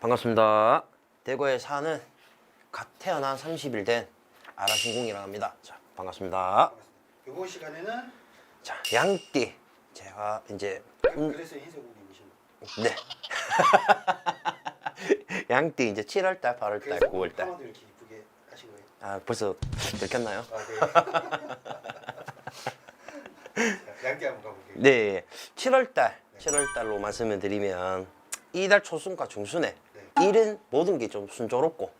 반갑습니다. 대구에 사는 갓 태어난 30일 된 아라신공이라고 합니다. 자, 반갑습니다. 이번 시간에는 자, 양띠. 제가 이제 음, 그래서 흰색 옷 입으신 네. 양띠 이제 7월 달, 8월 달, 9월 달. 파마도 이렇게 이쁘게 하신 거예요? 아, 벌써 들켰나요? 아 네. 자, 양띠 한번 가볼게요. 네. 7월 달. 7월 달로 말씀을 드리면 이달 초순과 중순에 네. 일은 모든 게 좀 순조롭고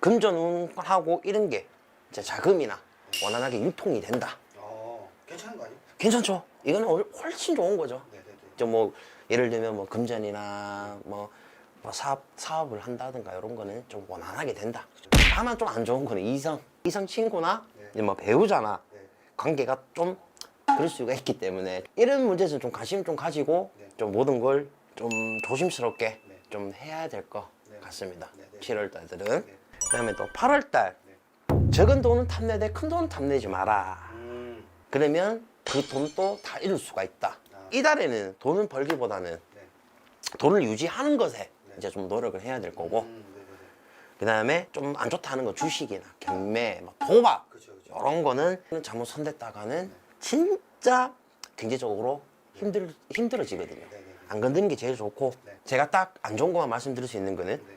금전운하고 이런 게 이제 자금이나 원활하게 유통이 된다. 어 괜찮은 거 아니에요? 괜찮죠? 이거는 훨- 훨씬 좋은 거죠. 네네네. 좀 뭐 예를 들면 뭐 금전이나 뭐, 뭐 사업 사업을 한다든가 이런 거는 좀 원활하게 된다. 다만 좀 안 좋은 거는 이성 이성 친구나 네. 이제 뭐 배우자나 네. 관계가 좀 그럴 수가 있기 때문에 이런 문제에서 좀 관심 좀 가지고 네. 좀 모든 걸 좀 조심스럽게 네. 좀 해야 될 것 네. 같습니다. 네, 네. 7월 달들은 네. 그다음에 또 8월 달 네. 적은 돈은 탐내되 큰 돈은 탐내지 마라. 음. 그러면 그 돈도 다 잃을 수가 있다. 아. 이달에는 돈을 벌기보다는 네. 돈을 유지하는 것에 네. 이제 좀 노력을 해야 될 거고 음, 네 네 네. 그다음에 좀 안 좋다는 거 주식이나 경매, 뭐 도박 그렇죠 그렇죠. 이런 거는 잘못 손댔다가는 진짜 경제적으로 힘들 힘들어지거든요. 네네네. 안 건드는 게 제일 좋고 네. 제가 딱 안 좋은 것만 말씀드릴 수 있는 거는 네.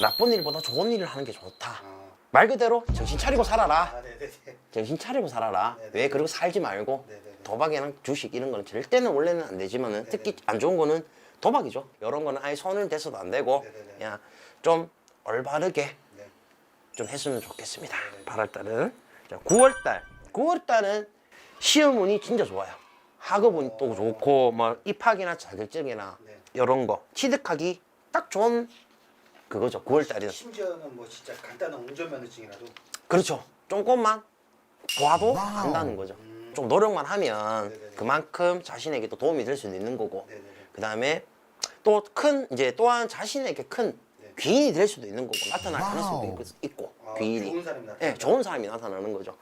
나쁜 일보다 좋은 일을 하는 게 좋다. 아. 말 그대로 정신 차리고 살아라. 아 네네네. 정신 차리고 살아라. 네네. 왜 그러고 살지 말고 네네네. 도박이랑 주식 이런 거는 절대는 원래는 안 되지만은 네네. 특히 안 좋은 거는 도박이죠. 이런 거는 아예 손을 대서도 안 되고 네네네. 그냥 좀 올바르게 네. 좀 했으면 좋겠습니다. 네네. 8월 달은 자, 9월 달. 9월 달은 시험 운이 진짜 좋아요. 학업 운이 또 좋고 뭐 입학이나 자격증이나 네. 이런 거 취득하기 딱 좋은 그거죠. 9월 달이는 심지어는 뭐 진짜 간단한 운전면허증이라도 그렇죠. 조금만 봐도 안다는 거죠. 음. 좀 노력만 하면 네네네. 그만큼 자신에게 또 도움이 될 수도 있는 거고 네네네. 그 다음에 또 큰 이제 또한 자신에게 큰 네. 귀인이 될 수도 있는 거고 나타날 가능성도 있- 있고 아, 귀인이 좋은 사람이 나타나. 예, 좋은 사람이 나타나는 거죠.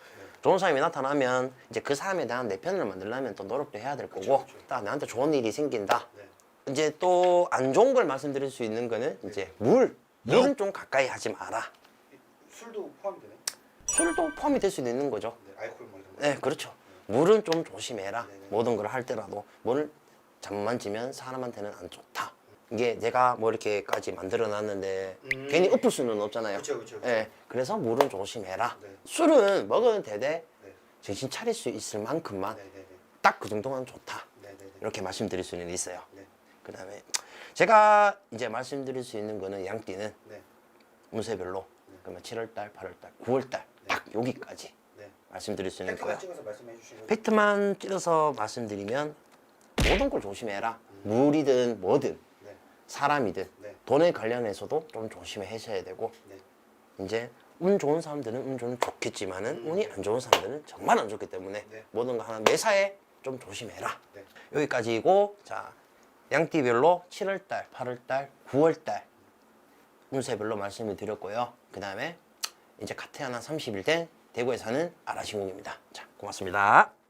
네. 좋은 사람이 나타나면 이제 그 사람에 대한 내 편을 만들려면 또 노력도 해야 될 거고 그쵸, 그쵸. 딱 나한테 좋은 일이 생긴다. 네. 이제 또 안 좋은 걸 말씀드릴 수 있는 거는 이제 물 물은 좀 가까이 하지 마라. 술도 포함되네. 술도 포함이 될 수도 있는 거죠. 네. 알코올 뭐 이런 거. 네, 그렇죠. 물은 좀 조심해라. 네 네. 모든 걸 할 때라도 물을 잠만 지면 사람한테는 안 좋다. 이게 내가 뭐 이렇게까지 만들어 놨는데 음. 괜히 엎을 수는 없잖아요. 그쵸, 그쵸, 그쵸. 예, 그래서 물은 조심해라. 네. 술은 먹어도 되되 네. 정신 차릴 수 있을 만큼만 네네네. 딱 그 정도만 좋다. 네네네. 이렇게 말씀드릴 수는 있어요. 네. 그 다음에 제가 이제 말씀드릴 수 있는 거는 양띠는 네. 운세별로 그러면 7월달, 8월달, 9월달 딱 여기까지 네. 말씀드릴 수 있는 거예요. 팩트만 찍어서 말씀해 주시면 팩트만 찔러서 말씀드리면 모든 걸 조심해라. 물이든 뭐든 네. 사람이든 네. 돈에 관련해서도 좀 조심해 하셔야 되고 네. 이제 운 좋은 사람들은 운 좋은 좋겠지만은 운이 안 좋은 사람들은 정말 안 좋기 때문에 네. 모든 거 하나 매사에 좀 조심해라. 네. 여기까지고 자 양띠별로 7월달, 8월달, 9월달 운세별로 말씀을 드렸고요. 그 다음에 이제 갓 태어난 30일 된 대구에 사는 아라신공입니다. 자 고맙습니다.